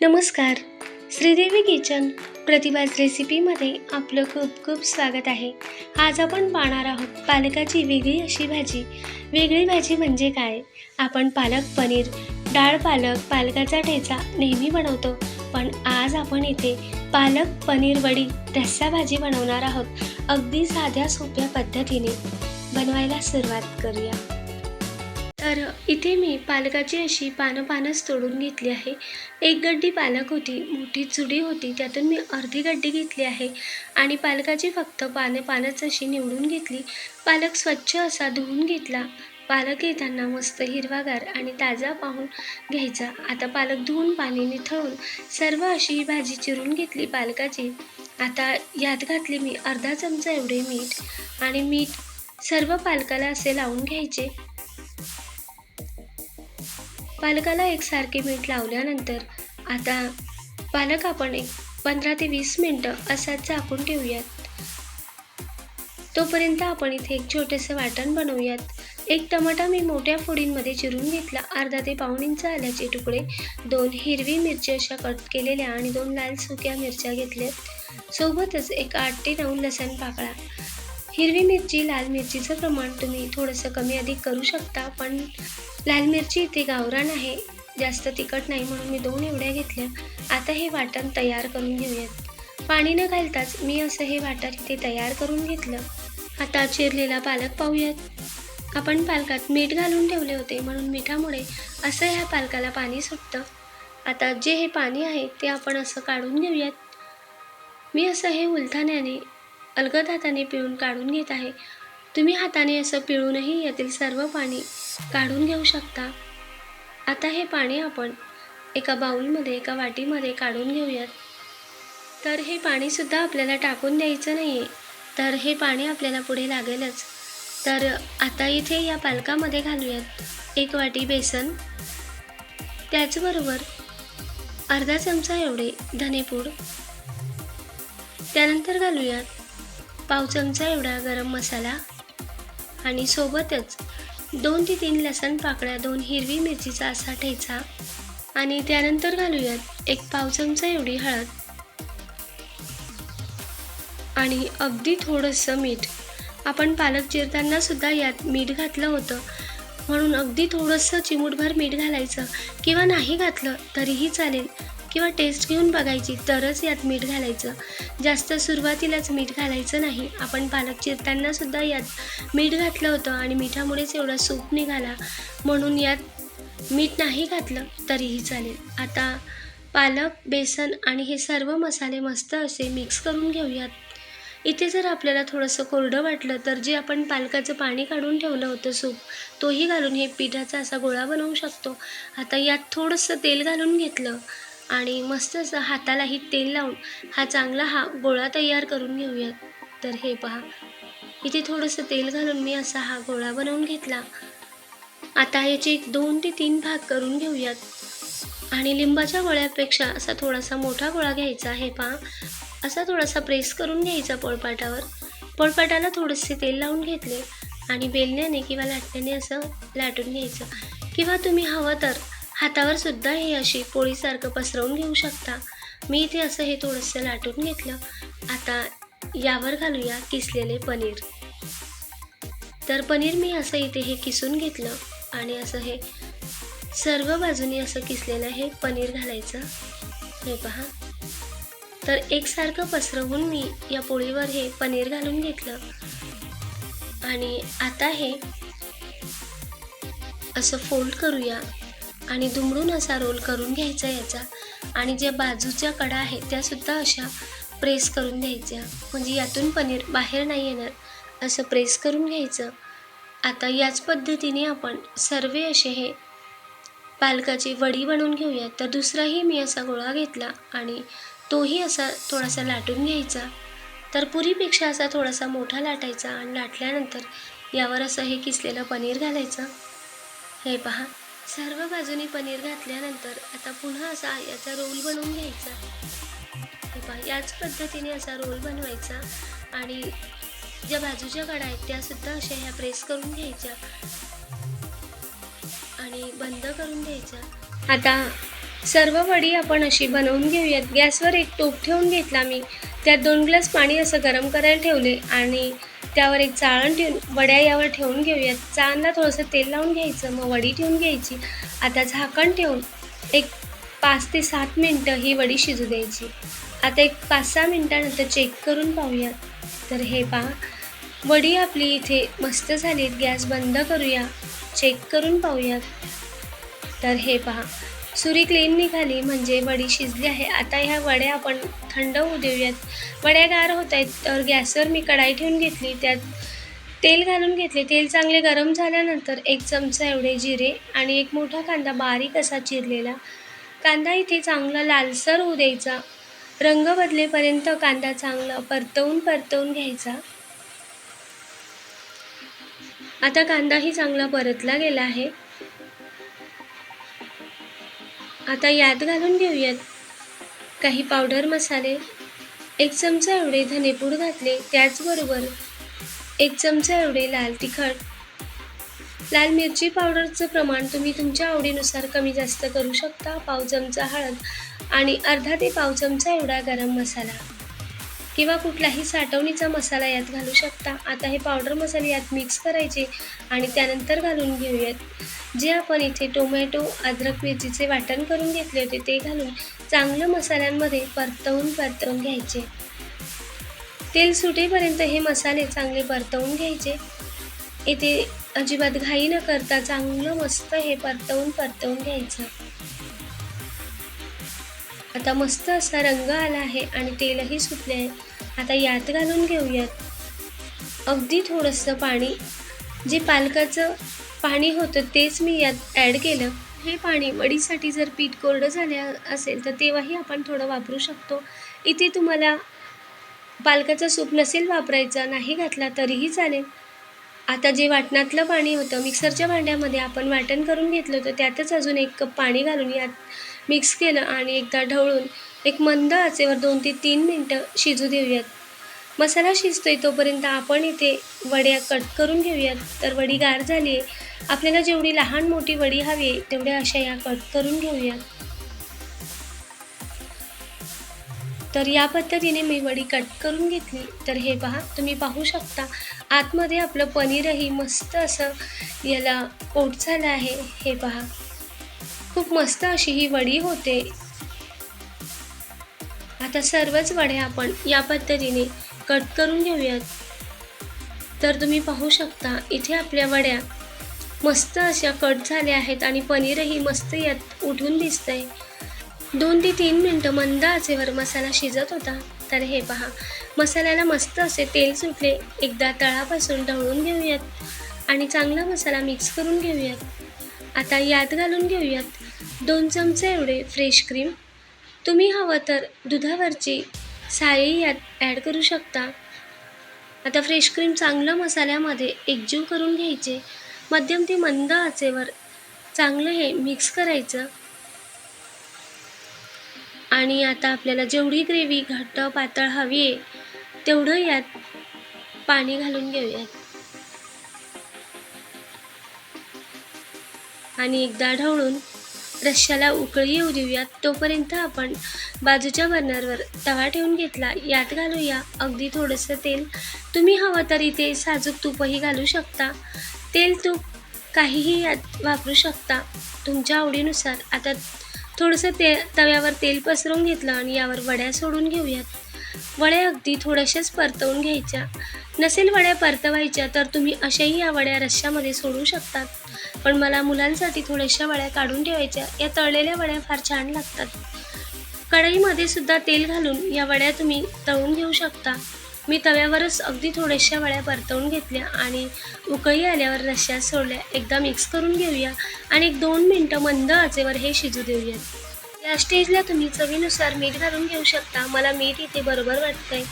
नमस्कार. श्रीदेवी किचन प्रतिभाज रेसिपीमध्ये आपलं खूप खूप स्वागत आहे. आज आपण पाहणार आहोत पालकाची वेगळी अशी भाजी. वेगळी भाजी म्हणजे काय? आपण पालक पनीर डाळ पालक पालकाचा ठेचा नेहमी बनवतो. पण आज आपण इथे पालक पनीर वडी रस्सा भाजी बनवणार आहोत. अगदी साध्या सोप्या पद्धतीने. बनवायला सुरुवात करूया. तर इथे मी पालकाची अशी पानं पानंच तोडून घेतली आहे. एक गड्डी पालक होती मोठी चुडी होती त्यातून मी अर्धी गड्डी घेतली आहे आणि पालकाची फक्त पाने पानंच अशी निवडून घेतली. पालक स्वच्छ असा धुवून घेतला. पालक येताना मस्त हिरवागार आणि ताजा पाहून घ्यायचा. आता पालक धुवून पाणी निथळून सर्व अशी ही भाजी चिरून घेतली पालकाची. आता यात घातली मी अर्धा चमचा एवढे मीठ आणि मीठ सर्व पालकाला असे लावून घ्यायचे. पालकाला एकसारखे मीठ लावल्यानंतर आता पालक आपण एक पंधरा ते वीस मिनटं असाच झाकून ठेवूयात. तोपर्यंत आपण इथे एक छोटेसे वाटण बनवूयात. एक टमाटा मी मोठ्या फोडींमध्ये चिरून घेतला. अर्धा ते पाऊण इंच आल्याचे तुकडे दोन हिरवी मिरची अशा कट केलेल्या आणि दोन लाल सुक्या मिरच्या घेतल्यात सोबतच एक आठ ते नऊ लसण पाकळा. हिरवी मिरची लाल मिरचीचं प्रमाण तुम्ही थोडंसं कमी अधिक करू शकता पण लाल मिरची इथे गावरान आहे. जास्त तिखट नाही म्हणून मी दोन एवढ्या घेतल्या. आता हे वाटण तयार करून घेऊयात. पाणी न घालताच मी असं हे वाटण इथे तयार करून घेतलं. आता चिरलेला पालक पाहूयात. आपण पालकात मीठ घालून ठेवले होते म्हणून मिठामुळे असं ह्या पालकाला पाणी सुटतं. आता जे हे पाणी आहे ते आपण असं काढून घेऊयात. मी असं हे उलथाण्याने अलगद हाताने पिळून काढून घेत आहे. तुम्ही हाताने असं पिळूनही यातील सर्व पाणी काढून घेऊ शकता. आता हे पाणी आपण एका बाऊलमध्ये एका वाटीमध्ये काढून घेऊयात. तर हे पाणीसुद्धा आपल्याला टाकून द्यायचं नाही आहे तर हे पाणी आपल्याला पुढे लागेलच. तर आता इथे या पालकामध्ये घालूयात एक वाटी बेसन. त्याचबरोबर अर्धा चमचा एवढे धनेपूड त्यानंतर घालूयात पाव चमचा एवढा गरम मसाला. आणि सोबतच दोन ते तीन लसण पाकळ्या दोन हिरवी मिरचीचा असा ठेचा आणि त्यानंतर घालूयात एक पाव चमचा एवढी हळद. आणि अगदी थोडंसं मीठ. आपण पालक चिरताना सुद्धा यात मीठ घातलं होतं. म्हणून अगदी थोडंसं चिमूटभर मीठ घालायचं किंवा नाही घातलं तरीही चालेल. किंवा टेस्ट घेऊन बघायची तरच यात मीठ घालायचं. जास्त सुरुवातीलाच मीठ घालायचं नाही. आपण पालक चिरताना सुद्धा यात मीठ घातलं होतं आणि मिठामुळेच एवढा सूप निघाला. म्हणून यात मीठ नाही घातलं तरीही चालेल. आता पालक बेसन आणि हे सर्व मसाले मस्त असे मिक्स करून घेऊयात. इथे जर आपल्याला थोडंसं कोरडं वाटलं तर जे आपण पालकाचं पाणी काढून ठेवलं होतं सूप तोही घालून हे पिठाचा असा गोळा बनवू शकतो. आता यात थोडंसं तेल घालून घेतलं. आणि मस्त असं हातालाही तेल लावून हा चांगला हा गोळा तयार करून घेऊयात तर हे पहा. इथे थोडंसं तेल घालून मी असा हा गोळा बनवून घेतला. आता याचे एक दोन ते तीन भाग करून घेऊयात. आणि लिंबाच्या गोळ्यापेक्षा असा थोडासा मोठा गोळा घ्यायचा आहे पहा. असा थोडासा प्रेस करून घ्यायचा पोळपाटावर. पोळपाटाला थोडेसे तेल लावून घेतले आणि बेलण्याने किंवा लाटण्याने असं लाटून घ्यायचं. किंवा तुम्ही हवं तर हातावर सुद्धा हे अशी पोळीसारखं पसरवून घेऊ शकता. मी इथे असं हे थोडंसं लाटून घेतलं. आता यावर घालूया किसलेले पनीर. तर पनीर मी असं इथे हे किसून घेतलं आणि असं हे सर्व बाजूनी असं किसलेलं हे पनीर घालायचं. हे पहा. तर एकसारखं पसरवून मी या पोळीवर हे पनीर घालून घेतलं. आणि आता हे असं फोल्ड करूया. आणि दुमडून असा रोल करून घ्यायचा याचा. आणि ज्या बाजूच्या कडा आहेत त्यासुद्धा अशा प्रेस करून द्यायच्या. म्हणजे यातून पनीर बाहेर नाही येणार असं प्रेस करून घ्यायचं. आता याच पद्धतीने आपण सर्व असे हे पालकाची वडी बनवून घेऊया तर दुसराही मी असा गोळा घेतला आणि तोही असा थोडासा लाटून घ्यायचा. तर पुरीपेक्षा असा थोडासा मोठा लाटायचा आणि लाटल्यानंतर यावर असं हे किसलेलं पनीर घालायचं. हे पहा. सर्व बाजूनी पनीर घातल्यानंतर आता पुन्हा असा याचा रोल बनवून घ्यायचा. हे पहा याच पद्धतीने असा रोल बनवायचा आणि ज्या बाजूच्या कडा आहेत त्यासुद्धा अशा ह्या प्रेस करून घ्यायच्या आणि बंद करून द्यायच्या आता सर्व वडी आपण अशी बनवून घेऊयात. गॅसवर एक टोप ठेवून घेतला मी. त्यात दोन ग्लास पाणी असं गरम करायला ठेवले आणि त्यावर एक चाळण ठेवून वड्या यावर ठेवून घेऊयात. चाळणला थोडंसं तेल लावून घ्यायचं मग वडी ठेवून घ्यायची. आता झाकण ठेवून एक पाच ते सात मिनटं ही वडी शिजू द्यायची. आता एक पाच सहा मिनटानंतर चेक करून पाहूया. तर हे पहा वडी आपली इथे मस्त झालीत गॅस बंद करूया. चेक करून पाहूयात. तर हे पहा सुरी क्लीन निघाली म्हणजे वडी शिजली आहे. आता ह्या वड्या आपण थंड होऊ देऊयात. वड्या गार होत आहेत तर गॅसवर मी कढाई ठेवून घेतली. त्यात तेल घालून घेतले. तेल चांगले गरम झाल्यानंतर एक चमचा एवढे जिरे आणि एक मोठा कांदा बारीक असा चिरलेला. कांदा इथे चांगला लालसर होऊ द्यायचा. रंग बदलेपर्यंत कांदा चांगला परतवून परतवून घ्यायचा. आता कांदाही चांगला परतला गेला आहे. आता यात घालून घेऊयात. काही पावडर मसाले एक चमचा एवढे धनेपूड घातले त्याचबरोबर एक चमचा एवढे लाल तिखट. लाल मिरची पावडरचं प्रमाण तुम्ही तुमच्या आवडीनुसार कमी जास्त करू शकता पाव चमचा हळद आणि अर्धा ते पाव चमचा एवढा गरम मसाला. किंवा कुठलाही साठवणीचा मसाला यात घालू शकता. आता हे पावडर मसाले यात मिक्स करायचे आणि त्यानंतर घालून घेऊयात. जे आपण इथे टोमॅटो अद्रक मिरचीचे वाटण करून घेतले होते ते घालून चांगलं मसाल्यांमध्ये परतवून परतवून घ्यायचे. तेल सुटेपर्यंत हे मसाले चांगले परतवून घ्यायचे. इथे अजिबात घाई न करता चांगलं मस्त हे परतवून परतवून घ्यायचं. आता मस्त असा रंग आला आहे आणि तेलही सुटले आहे. आता यात घालून घेऊयात. अगदी थोडंसं पाणी. जे पालकाचं पाणी होतं तेच मी यात ॲड केलं. हे पाणी वडीसाठी जर पीठ कोरडं झालं असेल तर तेव्हाही आपण थोडं वापरू शकतो. इथे तुम्हाला पालकाचा सूप नसेल वापरायचा नाही घातला तरीही चालेल. आता जे वाटणातलं पाणी होतं मिक्सरच्या भांड्यामध्ये आपण वाटण करून घेतलं होतं त्यातच अजून एक कप पाणी घालून यात मिक्स केलं आणि एकदा ढवळून एक मंद आचेवर दोन ते तीन मिनटं शिजू देऊयात. मसाला शिजतोय तोपर्यंत आपण इथे वड्या कट करून घेऊयात. तर वडी गार झाली आहे. आपल्याला जेवढी लहान मोठी वडी हवी आहे तेवढ्या अशा या कट करून घेऊयात. तर या पद्धतीने मी वडी कट करून घेतली. तर हे पहा तुम्ही पाहू शकता आतमध्ये आपलं पनीरही मस्त असं याला कोट झालं आहे. हे पहा. खूप मस्त अशी ही वडी होते. आता सर्वच वड्या आपण या पद्धतीने कट करून घेऊयात. तर तुम्ही पाहू शकता इथे आपल्या वड्या मस्त अशा कट झाल्या आहेत आणि पनीरही मस्त यात उठून दिसतंय. दोन ते तीन मिनटं मंद आचेवर मसाला शिजत होता. तर हे पहा मसाल्याला मस्त असे तेल सुटले. एकदा तळापासून ढवळून घेऊयात आणि चांगला मसाला मिक्स करून घेऊयात. आता यात घालून घेऊयात. दोन चमचे एवढे फ्रेश क्रीम तुम्ही हवं तर दुधावरची साळी यात ॲड करू शकता. आता फ्रेश क्रीम चांगलं मसाल्यामध्ये एकजीव करून घ्यायचे. मध्यम ते मंद आचेवर चांगलं हे मिक्स करायचं. आणि आता आपल्याला जेवढी ग्रेव्ही घट्ट पातळ हवी आहे तेवढं यात पाणी घालून घेऊयात. आणि एकदा ढवळून रश्श्याला उकळी येऊ देऊयात. तोपर्यंत आपण बाजूच्या बर्नरवर तवा ठेवून घेतला. यात घालूया अगदी थोडंसं तेल. तुम्ही हवं तर इथे साजूक तूपही घालू शकता. तेल तूप काहीही यात वापरू शकता. तुमच्या आवडीनुसार. आता थोडंसं ते तव्यावर तेल पसरवून घेतलं आणि यावर वड्या सोडून घेऊयात. वड्या अगदी थोड्याशाच परतवून घ्यायच्या. नसेल वड्या परतवायच्या तर तुम्ही अशाही या वड्या रश्श्यामध्ये सोडू शकतात पण मला मुलांसाठी थोड्याशा वड्या काढून ठेवायच्या. या तळलेल्या वड्या फार छान लागतात. कढईमध्ये सुद्धा तेल घालून या वड्या तुम्ही तळून घेऊ शकता. मी तव्यावरच अगदी थोड्याशा वड्या परतवून घेतल्या आणि उकळी आल्यावर रश्श्यात सोडल्या. एकदा मिक्स करून घेऊया आणि एक दोन मिनटं मंद आचेवर हे शिजू देऊयात. या स्टेजला तुम्ही चवीनुसार मीठ घालून घेऊ शकता. मला मीठ इथे बरोबर वाटतंय.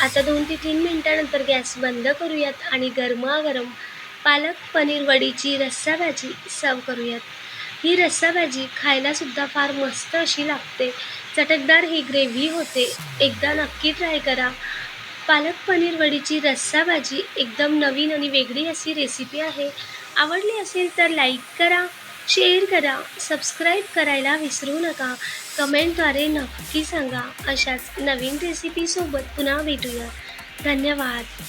आता दोन ते तीन मिनटानंतर गॅस बंद करूयात आणि गरमागरम पालक पनीर वडीची रस्सा भाजी सर्व करूयात. ही रस्सा भाजी खायलासुद्धा फार मस्त अशी लागते. चटकदार ही ग्रेव्ही होते. एकदा नक्की ट्राय करा. पालक पनीर वडीची रस्सा भाजी एकदम नवीन आणि वेगळी अशी रेसिपी आहे. आवडली असेल तर लाईक करा. शेअर करा सबस्क्राईब करायला विसरू नका. कमेंटद्वारे नक्की सांगा. अशाच नवीन रेसिपीसोबत पुन्हा भेटूया. धन्यवाद.